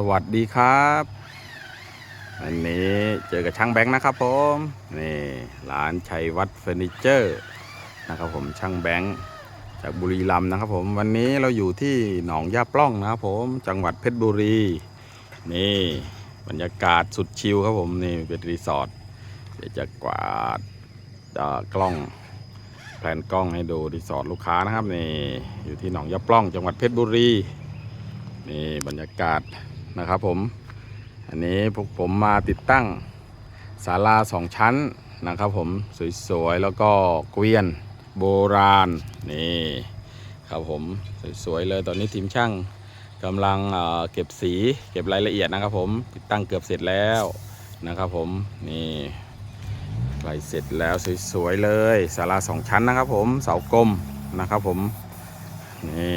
สวัสดีครับวันนี้เจอกับช่างแบงค์นะครับผมนี่ร้านชัยวัฒน์เฟอร์นิเจอร์นะครับผมช่างแบงค์จากบุรีรัมย์นะครับผมวันนี้เราอยู่ที่หนองยาปล้องนะครับผมจังหวัดเพชรบุรีนี่บรรยากาศสุดชิลครับผมนี่เป็นรีสอร์ทเดี๋ยวจะกวาดเอ่อกล้องแผนกล้องให้ดูรีสอร์ทลูกค้านะครับนี่อยู่ที่หนองยาปล้อง จังหวัดเพชรบุรีนี่บรรยากาศ นะครับผม อันนี้พวกผมมาติดตั้งศาลาสองชั้นนะครับผมสวยๆแล้วก็เกวียนโบราณนี่ครับผมสวยๆเลยตอนนี้ทีมช่างกำลังเเก็บสีเก็บรายละเอียดนะครับผมติดตั้งเกือบเสร็จแล้วนะครับผมนี่ใกล้เสร็จแล้วสวยๆเลยศาลาสองชั้นนะครับผมเสากลมนะครับผมนี่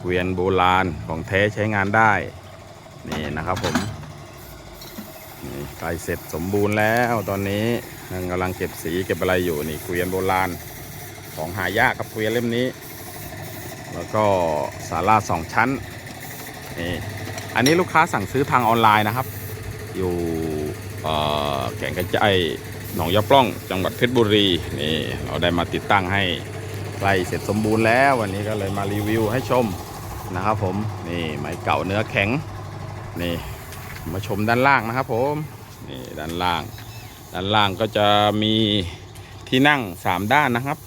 เกวียนโบราณของแท้ใช้งานได้ นี่นะครับผมนี่ใกล้เสร็จสมบูรณ์แล้วตอนนี้กำลังเก็บสีเก็บอะไรอยู่นี่เกวียนโบราณของหายากครับเกวียนเล่มนี้ แล้วก็ศาลาสองชั้นนี่อันนี้ลูกค้าสั่งซื้อทางออนไลน์นะครับ อยู่แก่งกระจายหนองยาปล้องจังหวัดเพชรบุรีนี่เราได้มาติดตั้งให้ใกล้เสร็จสมบูรณ์แล้ว วันนี้ก็เลยมารีวิวให้ชมนะครับผมนี่ไม้เก่าเนื้อแข็ง นี่มาชมด้านล่างนะครับผมนี่ด้านล่าง ด้านล่างก็จะมีที่นั่ง3ด้านนะครับ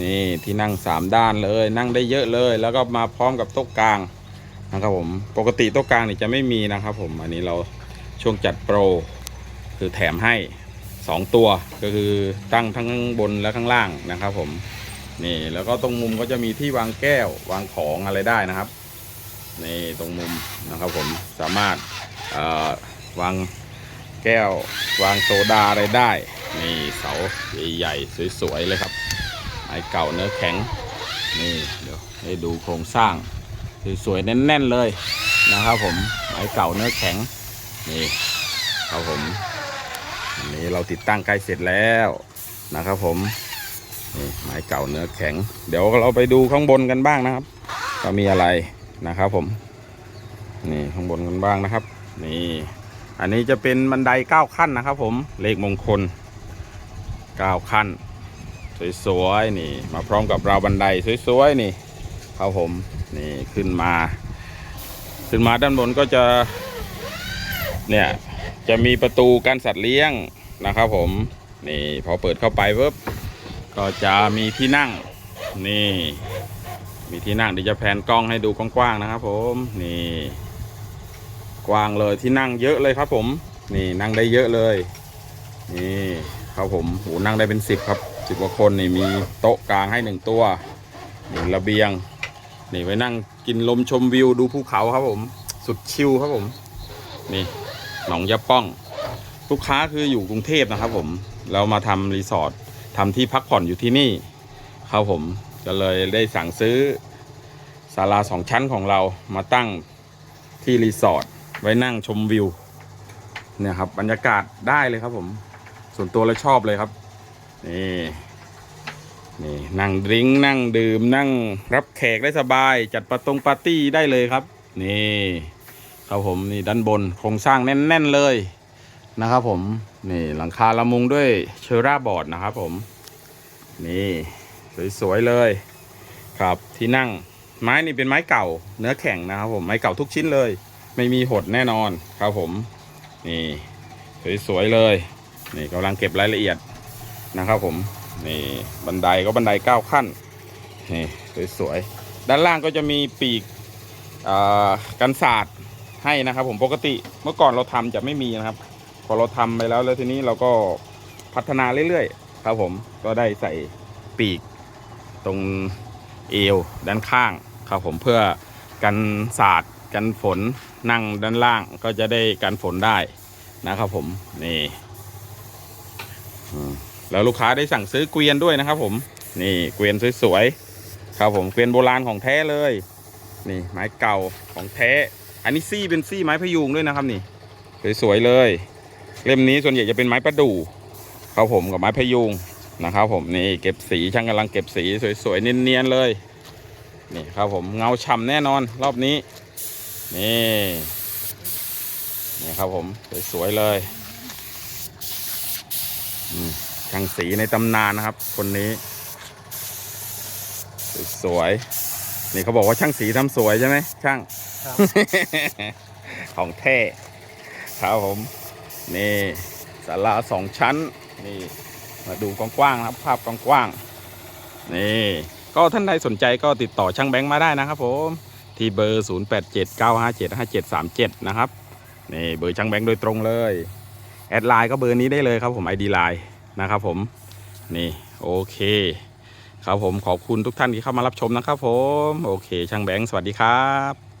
นี่ที่นั่ง3ด้านเลยนั่งได้เยอะเลย แล้วก็มาพร้อมกับโต๊ะกลางนะครับผมปกติโต๊ะกลางนี่จะไม่มีนะครับผมอันนี้เราช่วงจัดโปรคือแถมให้ 2 ตัวก็คือตั้งทั้งข้างบนและข้างล่างนะครับผมนี่แล้วก็ตรงมุมก็จะมีที่วางแก้ววางของอะไรได้นะครับ นี่ตรงมุมนะครับผมสามารถวางแก้ววางโซดาอะไรได้นี่เสาใหญ่ๆสวยๆเลยครับไม้เก่าเนื้อแข็งนี่เดี๋ยวให้ดูโครงสร้างสวยๆแน่นๆเลยนะครับผมไม้เก่าเนื้อแข็งนี่ครับผมอันนี้เราติดตั้งใกล้เสร็จแล้วนะครับผมนี่ไม้เก่าเนื้อแข็ง เดี๋ยวเราไปดูข้างบนกันบ้างนะครับว่ามีอะไร นะครับผม นี่ข้างบนกันบ้างนะครับ นี่ อันนี้จะเป็นบันได9ขั้นนะครับ ผมเลขมงคล9ขั้น สวยๆนี่ มาพร้อมกับราวบันไดสวยๆนี่ครับผมนี่ขึ้นมา ขึ้นมาด้านบนก็จะเนี่ยจะมีประตูการสัตว์เลี้ยงนะครับ ผมนี่พอเปิดเข้าไปปุ๊บก็จะมีที่นั่งนี่ มีที่นั่งเดี๋ยวจะแผนกล้องให้ดูกว้างๆนะครับ ผมนี่กว้างเลยที่นั่งเยอะเลยครับ ผม นี่นั่งได้เยอะเลย นี่ครับผมโหนั่งได้เป็นสิบครับสิบกว่าคนนี่มีโต๊ะกลางให้หนึ่งตัวนี่ระเบียง นี่ไว้นั่งกินลมชมวิวดูภูเขาครับผม สุดชิลครับผม นี่หนองยะป้อง ลูกค้าคืออยู่กรุงเทพนะครับ ผม เรามาทำรีสอร์ททำที่พักผ่อนอยู่ที่นี่ครับผม ก็เลยได้สั่งซื้อศาลาสองชั้นของเรามาตั้งที่รีสอร์ทไว้นั่งชมวิวเนี่ยครับบรรยากาศได้เลยครับผม ส่วนตัวเราชอบเลยครับ นี่นี่นั่งดริ้งนั่งดื่มนั่งรับแขกได้สบาย จัดประตงปาร์ตี้ได้เลยครับ นี่ครับผมนี่ด้านบนโครงสร้างแน่น ๆเลยนะครับผมนี่หลังคาละมุงด้วยเชอร่าบอร์ดนะครับผมนี่ สวยๆเลยครับ ที่นั่งไม้นี่เป็นไม้เก่าเนื้อแข็งนะครับผมไม้เก่าทุกชิ้นเลย ไม่มีหดแน่นอนครับผมนี่สวยๆเลยนี่กำลังเก็บรายละเอียดนะครับผมนี่บันไดก็บันไดเก้าขั้นนี่สวยๆด้านล่างก็จะมีปีกอ่ากันศาสตร์ให้นะครับผมปกติเมื่อก่อนเราทำจะไม่มีนะครับ พอเราทำไปแล้วแล้วทีนี้เราก็พัฒนาเรื่อยๆ ครับผมก็ได้ใส่ปีก ตรงเอวด้านข้างครับผมเพื่อกันสาดกันฝนนั่งด้านล่างก็จะได้กันฝนได้นะครับผมนี่แล้วลูกค้าได้สั่งซื้อเกวียนด้วยนะครับผมนี่เกวียนสวยๆครับผมเกวียนโบราณของแท้เลย นี่ไม้เก่าของแท้ อันนี้ซี่เป็นซี่ไม้พยุงด้วยนะครับนี่สวยๆเลย เล่มนี้ส่วนใหญ่จะเป็นไม้ประดู่ครับผมกับไม้พยุง นะครับผมนี่เก็บสีช่างกำลังเก็บสีสวยๆเนียนๆเลยนี่ครับผมเงาฉ่ำแน่นอนรอบนี้นี่นี่ครับผมสวยๆเลยช่างสีในตำนานนะครับ คนนี้ สวยๆนี่เขาบอกว่าช่างสีทำสวยใช่ไหมช่างของแท้ครับผม นี่ศาลาสองชั้น นี่ มาดูกว้างๆนะครับ ภาพกว้างๆนี่ก็ท่านใดสนใจก็ติดต่อช่างแบงค์มาได้นะครับผมที่เบอร์ 0879575737 นะครับนี่เบอร์ช่างแบงค์โดยตรงเลย แอดไลน์ก็เบอร์นี้ได้เลยครับผม ID ไลน์นะครับผมนี่โอเค ครับผมขอบคุณทุกท่านที่เข้ามารับชมนะครับผม โอเค ช่างแบงค์สวัสดีครับ